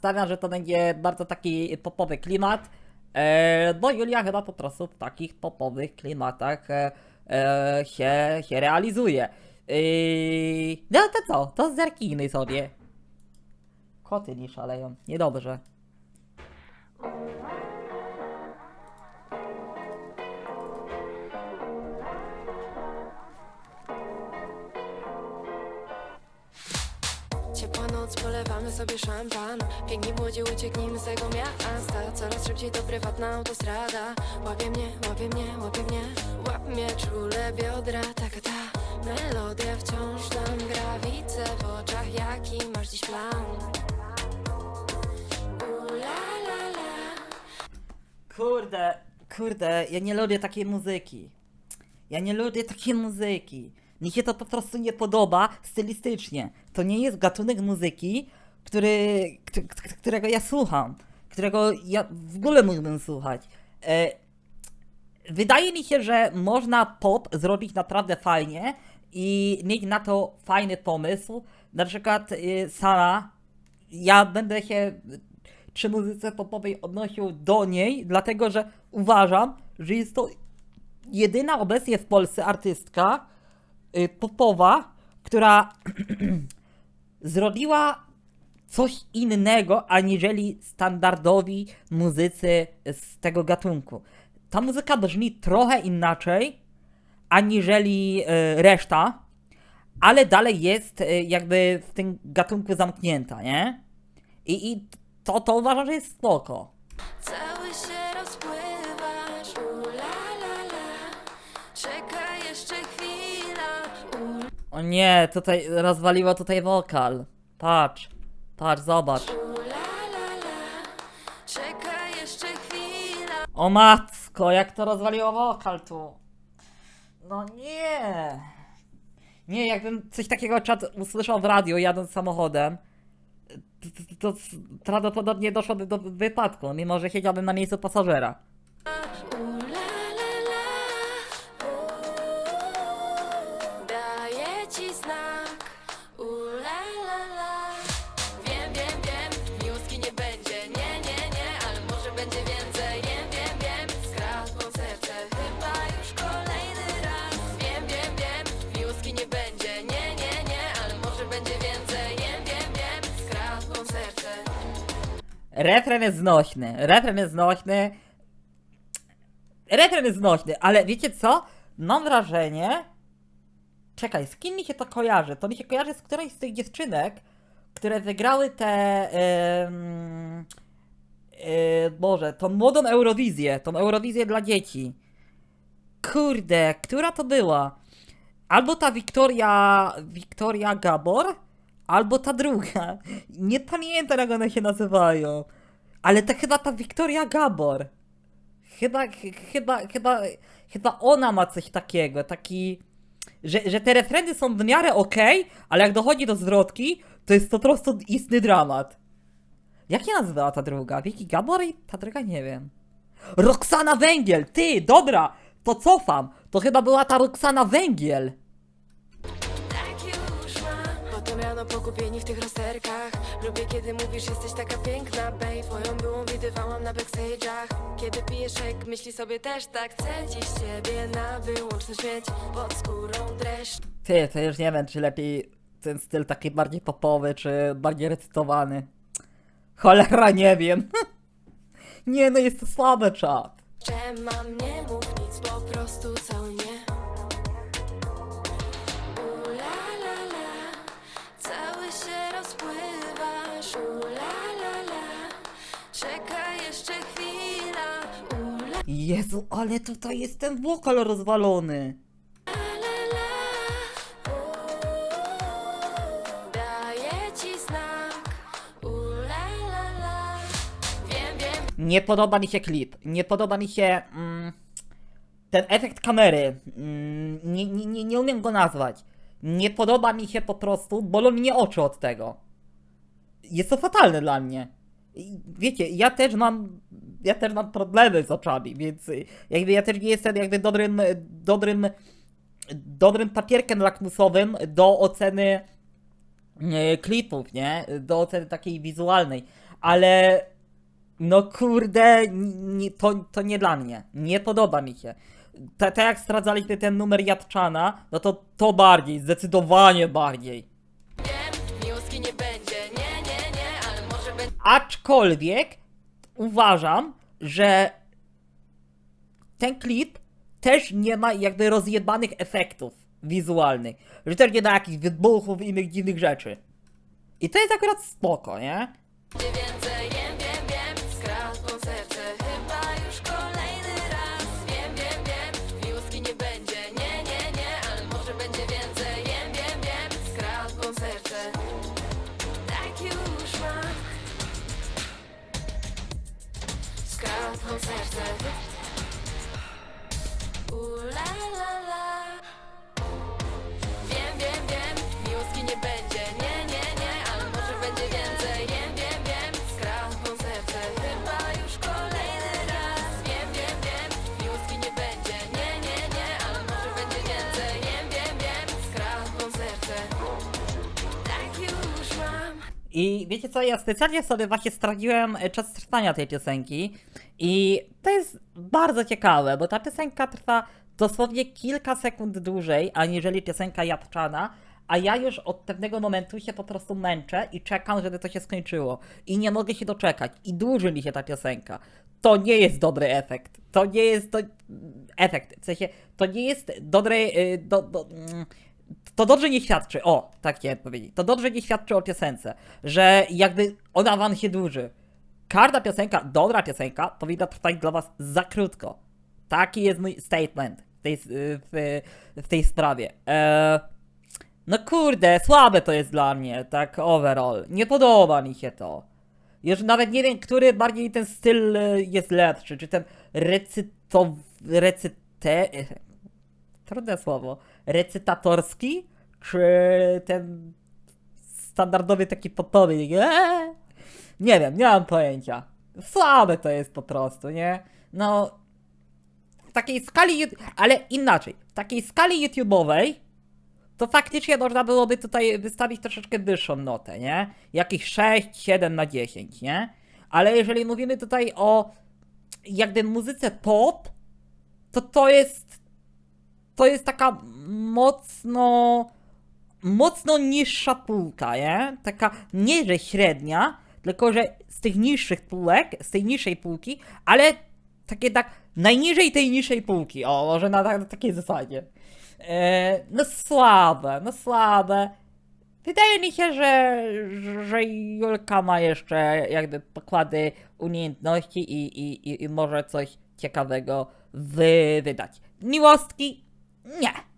stawiam, że to będzie bardzo taki popowy klimat. E, no Julia chyba po prostu w takich popowych klimatach e, e, się, się realizuje. No to co? To zerknij sobie. Koty nie szaleją. Niedobrze. Polewamy sobie szampan Piękni młodzi, ucieknijmy z tego miasta. Coraz szybciej to prywatna autostrada. Łapie mnie, łapie mnie, łapie mnie. Łap mnie czule biodra, taka ta Melodia wciąż gra. Widzę w oczach, jaki masz dziś plan. Kurde, kurde, ja nie lubię takiej muzyki. Ja nie lubię takiej muzyki. Mi się to po prostu nie podoba stylistycznie. To nie jest gatunek muzyki, który, którego ja słucham. Którego ja w ogóle mógłbym słuchać. E, wydaje mi się, że można pop zrobić naprawdę fajnie i mieć na to fajny pomysł. Na przykład y, Sara, ja będę się przy muzyce popowej odnosił do niej, dlatego że uważam, że jest to jedyna obecnie w Polsce artystka y, popowa, która zrobiła coś innego aniżeli standardowi muzycy z tego gatunku. Ta muzyka brzmi trochę inaczej aniżeli y, reszta, ale dalej jest y, jakby w tym gatunku zamknięta, nie? I, i to, to uważam, że jest spoko. Cały się rozpływasz Czekaj jeszcze chwila O nie, tutaj rozwaliło tutaj wokal. Patrz, patrz, zobacz. O matko, jak to rozwaliło wokal tu. No nie. Nie, jakbym coś takiego czat usłyszał w radiu jadąc samochodem, to, to, to prawdopodobnie doszłoby do wypadku, mimo że siedziałbym na miejscu pasażera. Refren jest znośny, refren jest znośny. Refren jest znośny, ale wiecie co? Mam wrażenie... Czekaj, z kim mi się to kojarzy? To mi się kojarzy z którejś z tych dziewczynek, które wygrały te... em, e, Boże, tą młodą Eurowizję, tą Eurowizję dla dzieci. Kurde, która to była? Albo ta Wiktoria... Wiktoria Gabor? Albo ta druga. Nie pamiętam jak one się nazywają. Ale to chyba ta Wiktoria Gabor. Chyba, ch- chyba, chyba, chyba ona ma coś takiego, taki... Że, że te refreny są w miarę okej, ale jak dochodzi do zwrotki, to jest to po prostu istny dramat. Jak się nazywała ta druga? Wiki Gabor i ta druga nie wiem. Roxana Węgiel! Ty, dobra! To cofam! To chyba była ta Roxana Węgiel! Rano pogubieni w tych rozterkach Lubię kiedy mówisz jesteś taka piękna Babe, twoją byłą widywałam na backstage'ach Kiedy pijesz szek, myśli sobie też tak Chcę dziś ciebie na wyłączność mieć Pod skórą dreszcz Ty, to już nie wiem, czy lepiej ten styl taki bardziej popowy, czy bardziej recytowany. Cholera, nie wiem. nie, no jest to słabe, czat. Że mam nie mów nic, po prostu cały mnie Jezu, ale tutaj jest ten wokal rozwalony. Nie podoba mi się klip. Nie podoba mi się mm, ten efekt kamery. Mm, nie, nie, nie, nie umiem go nazwać. Nie podoba mi się po prostu, bolą mnie oczy od tego. Jest to fatalne dla mnie. Wiecie, ja też mam. Ja też mam problemy z oczami, więc y, jakby ja też nie jestem jakby dobrym, dobrym, dobrym papierkiem lakmusowym do oceny e, klipów, nie? Do oceny takiej wizualnej. ale no kurde, to, to nie dla mnie. Nie podoba mi się. Tak jak stradzaliśmy ten numer Jadczana, no to to bardziej, zdecydowanie bardziej. Aczkolwiek uważam, że ten klip też nie ma jakby rozjebanych efektów wizualnych. Że też nie ma jakichś wybuchów i innych dziwnych rzeczy. I to jest akurat spoko, nie? więcej, wiem, I wiecie co, ja specjalnie sobie właśnie straciłem e, czas trwania tej piosenki i to jest bardzo ciekawe, bo ta piosenka trwa dosłownie kilka sekund dłużej, aniżeli piosenka Jadczana, a ja już od pewnego momentu się po prostu męczę i czekam, żeby to się skończyło. I nie mogę się doczekać. I dłuży mi się ta piosenka. To nie jest dobry efekt. To nie jest to... efekt. W sensie, to nie jest dobry... y, Do, do, mm, to dobrze nie świadczy, o, tak chciałem powiedzieć, to dobrze nie świadczy o piosence, że jakby ona wam się dłuży. Każda piosenka, dobra piosenka, powinna trwać dla was za krótko. Taki jest mój statement w tej, w, w tej sprawie. Eee, no kurde, słabe to jest dla mnie, tak overall. Nie podoba mi się to. Już nawet nie wiem, który bardziej ten styl jest lepszy, czy ten recytow... recyte... Trudne słowo. Recytatorski? Czy ten standardowy taki popowy? Eee? Nie wiem, nie mam pojęcia. Słabe to jest po prostu, nie? No, w takiej skali, ale inaczej, w takiej skali YouTube'owej, to faktycznie można byłoby tutaj wystawić troszeczkę wyższą notę, nie? Jakieś 6, 7 na 10, nie? Ale jeżeli mówimy tutaj o jakby muzyce pop, to to jest to jest taka mocno mocno niższa półka, nie? Taka nie, że średnia, tylko że z tych niższych półek, z tej niższej półki, ale takie tak najniżej tej niższej półki, o, może na, na takiej zasadzie. E, no słabe, no słabe. Wydaje mi się, że, że Julka ma jeszcze jakby pokłady umiejętności i, i, i, i może coś ciekawego wy, wydać. Miłostki? Nie.